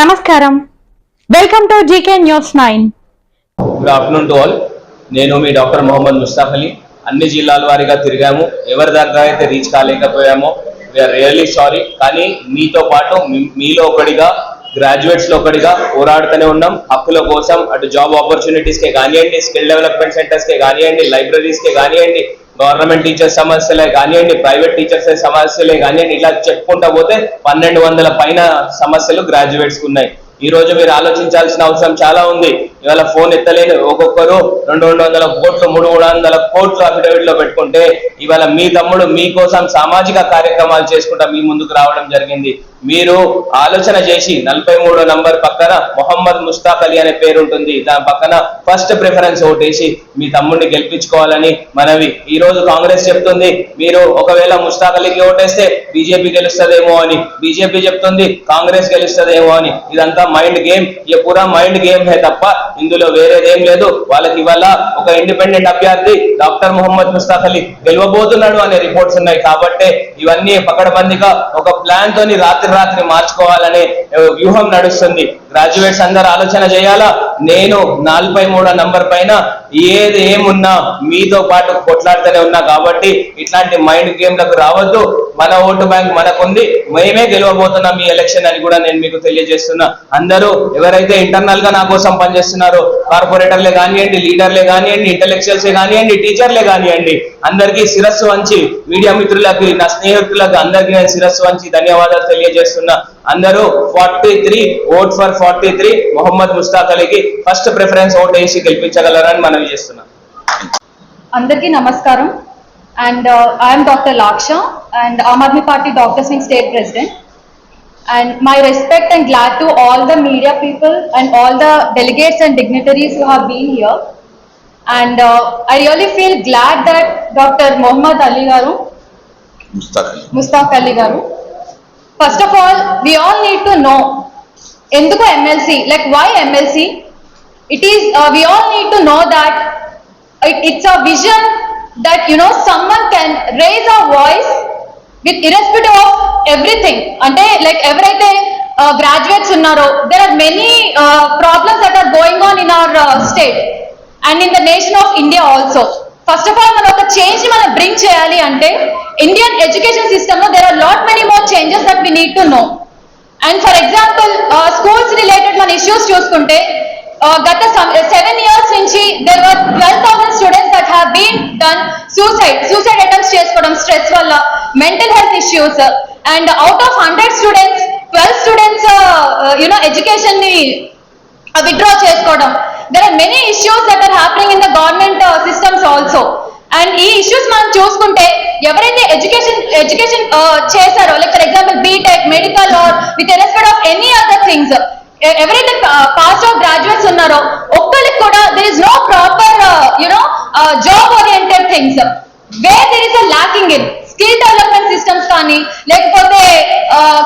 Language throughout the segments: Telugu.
నమస్కారం. Welcome to GK news nine good afternoon to all నేను మీ డాక్టర్ మొహమ్మద్ ముస్తాఫ్ అలీ. అన్ని జిల్లాల వారిగా తిరిగాము. ఎవరి దగ్గర అయితే రీచ్ కాలేకపోయామో వీఆర్ రియల్లీ సారీ కానీ మీతో పాటు మీలో ఒకటిగా గ్రాడ్యుయేట్స్లో ఒకటిగా పోరాడుతూనే ఉన్నాం. హక్కుల కోసం అటు జాబ్ ఆపర్చునిటీస్ కే కానివ్వండి స్కిల్ డెవలప్మెంట్ సెంటర్స్ కే కానివ్వండి లైబ్రరీస్ కే కానివ్వండి గవర్నమెంట్ టీచర్స్ సమస్యలే కానివ్వండి ప్రైవేట్ టీచర్స్ సమస్యలే కానివ్వండి ఇలా చెప్పుకుంటా పోతే పన్నెండు వందల పైన సమస్యలు గ్రాడ్యుయేట్స్కు ఉన్నాయి. ఈ రోజు మీరు ఆలోచించాల్సిన అవసరం చాలా ఉంది. ఇవాళ ఫోన్ ఎత్తలేని ఒక్కొక్కరు రెండు రెండు వందల కోట్లు మూడు మూడు వందల కోట్లు అఫిడవిట్లో పెట్టుకుంటే ఇవాళ మీ తమ్ముడు మీకోసం సామాజిక కార్యక్రమాలు చేసుకుంటా మీ ముందుకు రావడం జరిగింది. మీరు ఆలోచన చేసి నలభై మూడో నంబర్ పక్కన మొహమ్మద్ ముస్తాక్ అలీ అనే పేరు ఉంటుంది. దాని పక్కన ఫస్ట్ ప్రిఫరెన్స్ ఓటేసి మీ తమ్ముడిని గెలిపించుకోవాలని మనవి. ఈ రోజు కాంగ్రెస్ చెప్తుంది మీరు ఒకవేళ ముస్తాఫ్ అలీకి ఓటేస్తే బీజేపీ గెలుస్తుందేమో అని. బీజేపీ చెప్తుంది కాంగ్రెస్ గెలుస్తుందేమో అని. ఇదంతా మైండ్ గేమ్. ఈ పూరా మైండ్ గేమ్ హే తప్ప ఇందులో వేరేదేం లేదు. వాళ్ళకి ఇవాళ ఒక ఇండిపెండెంట్ అభ్యర్థి డాక్టర్ మొహమ్మద్ ముస్తాక్ అలీ గెలవబోతున్నాడు అనే రిపోర్ట్స్ ఉన్నాయి కాబట్టి ఇవన్నీ పకడబందిగా ఒక ప్లాన్ తోని రాత్రి రాత్రి మార్చుకోవాలనే వ్యూహం నడుస్తుంది. గ్రాడ్యుయేట్స్ అందరు ఆలోచన చేయాలా? నేను నలభై మూడో నంబర్ పైన ఏది ఏమున్నా మీతో పాటు కొట్లాడుతూనే ఉన్నా కాబట్టి ఇట్లాంటి మైండ్ గేమ్లకు రావద్దు. మన ఓటు బ్యాంక్ మనకుంది. మేమే గెలవబోతున్నాం ఈ ఎలక్షన్ అని కూడా నేను మీకు తెలియజేస్తున్నా. అందరూ ఎవరైతే ఇంటర్నల్గా నా కోసం పనిచేస్తున్నారో కార్పొరేటర్లే కానివ్వండి లీడర్లే కానివ్వండి ఇంటలెక్చువల్సే కానివ్వండి టీచర్లే కానివ్వండి అందరికీ శిరస్సు వంచి మీడియా మిత్రులకి నా స్నేహితులకు అందరికీ నేను శిరస్సు వంచి ధన్యవాదాలు తెలియజేస్తున్నా. అందరూ forty three vote for forty three Mohammed Mustaq అలీకి first preference vote వేసి గెలిపించగలరని మనవి చేస్తున్నా. అందరికీ నమస్కారం. And I'm doctor Laksha and Aam Aadmi Party doctors wing state president and my respect and glad to all the media people and all the delegates and dignitaries who have been here and I really feel glad that doctor Mohammed Ali garu Mustaq Ali garu first of all we all need to know ఎందుకు MLC like why MLC it is uh, we all need to know that it, it's a vision that you know someone can raise our voice with irrespective of everything అంటే లైక్ ఎవరైతే గ్రాడ్యుయేట్స్ ఉన్నారో there are many problems that are going on in our state and in the nation of India also first of all మనం ఒక చేంజ్ మనం బ్రింగ్ చేయాలి అంటే ఇండియన్ ఎడ్యుకేషన్ సిస్టమ్లో there are lot many more changes that we need to know and for example schools related మన ఇష్యూస్ చూసుకుంటే గత సెవెన్ ఇయర్స్ నుంచి there were twelve thousand students that have been done suicide suicide attempts చేసుకోవడం స్ట్రెస్ వల్ల mental health issues and out of hundred students twelve students you know ఎడ్యుకేషన్ని withdraw చేసుకోవడం. There are many issues that are happening in the government systems also and ఈ ఇష్యూస్ మనం చూసుకుంటే ఎవరైతే ఎడ్యుకేషన్ ఎడ్యుకేషన్ చేశారో like for example BTech medical or with respect of any other things ఎవరైతే పాస్ ఆఫ్ గ్రాడ్యుయేట్స్ ఉన్నారో ఒక్కరికి కూడా there is no proper you know job oriented things where there is a lacking in skill development systems కానీ లేకపోతే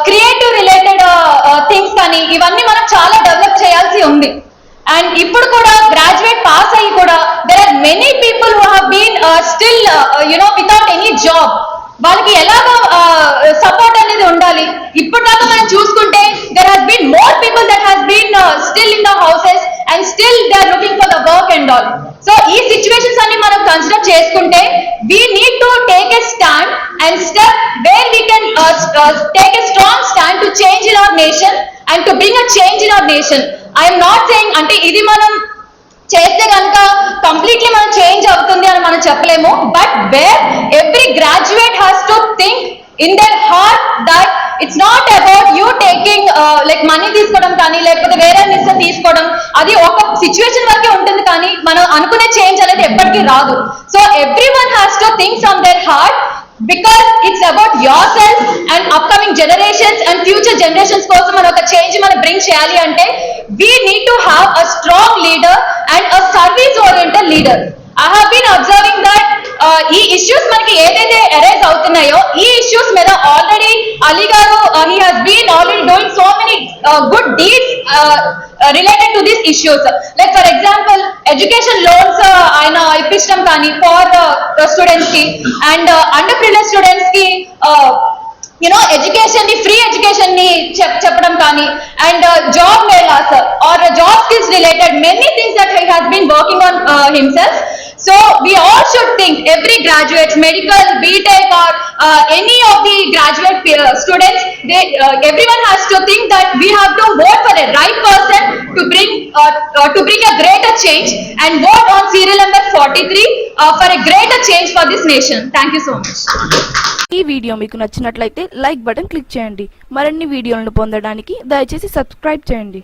క్రియేటివ్ రిలేటెడ్ థింగ్స్ కానీ ఇవన్నీ మనం చాలా డెవలప్ చేయాల్సి ఉంది. అండ్ ఇప్పుడు కూడా గ్రాడ్యుయేట్ పాస్ అయ్యి కూడా there are many people who have been still you know without any job వాళ్ళకి ఎలాగ సపోర్ట్ అనేది ఉండాలి? ఇప్పుడు దాకా మనం చూసుకుంటే there has been more people that has been still in the houses and still they are looking for the work and all so ఈ సిచ్యువేషన్స్ అన్ని మనం కన్సిడర్ చేసుకుంటే we need to take a stand and step where we can take a strong stand to change in our nation and to bring a change in our nation I'm not saying అంటే ఇది మనం చేస్తే కనుక కంప్లీట్లీ మనం చేంజ్ అవుతుంది అని మనం చెప్పలేము. But where every graduate has to think in their heart that it's not about you taking like money తీసుకోవడం కానీ లేకపోతే వేరే నిస్స తీసుకోవడం అది ఒక సిచ్యువేషన్ వరకే ఉంటుంది కానీ మనం అనుకునే చేంజ్ అనేది ఎప్పటికీ రాదు. So everyone has to think from their heart because it's about yourself and upcoming generations and future generations కోసం మనం ఒక చేంజ్ మనం బ్రింగ్ చేయాలి అంటే we need to have a strong leader and a service oriented leader I have been observing that ఈ ఇష్యూస్ మనకి ఏదైతే అరైజ్ అవుతున్నాయో ఈ ఇష్యూస్ మీద already Ali garu he has been already doing so many good deeds related to this issues like for example education loans ఆయన ఇప్పించడం కానీ ఫార్ స్టూడెంట్స్కి అండ్ అండర్ ప్రివిలేజ్ స్టూడెంట్స్కి యునో ఎడ్యుకేషన్ ని ఫ్రీ ఎడ్యుకేషన్ ని చెప్ చెప్పడం కానీ and job melas or job skills related many things that he has been working on himself so we all should think every graduate medical btech or uh, any of the graduate peer- students they uh, everyone has to think that we have to vote for a right person to bring uh, uh, to bring a greater change and vote on serial number 43 for a greater change for this nation thank you so ఈ వీడియో మీకు నచ్చినట్లయితే లైక్ బటన్ క్లిక్ చేయండి. మరిన్ని వీడియోలను పొందడానికి దయచేసి సబ్స్క్రైబ్ చేయండి.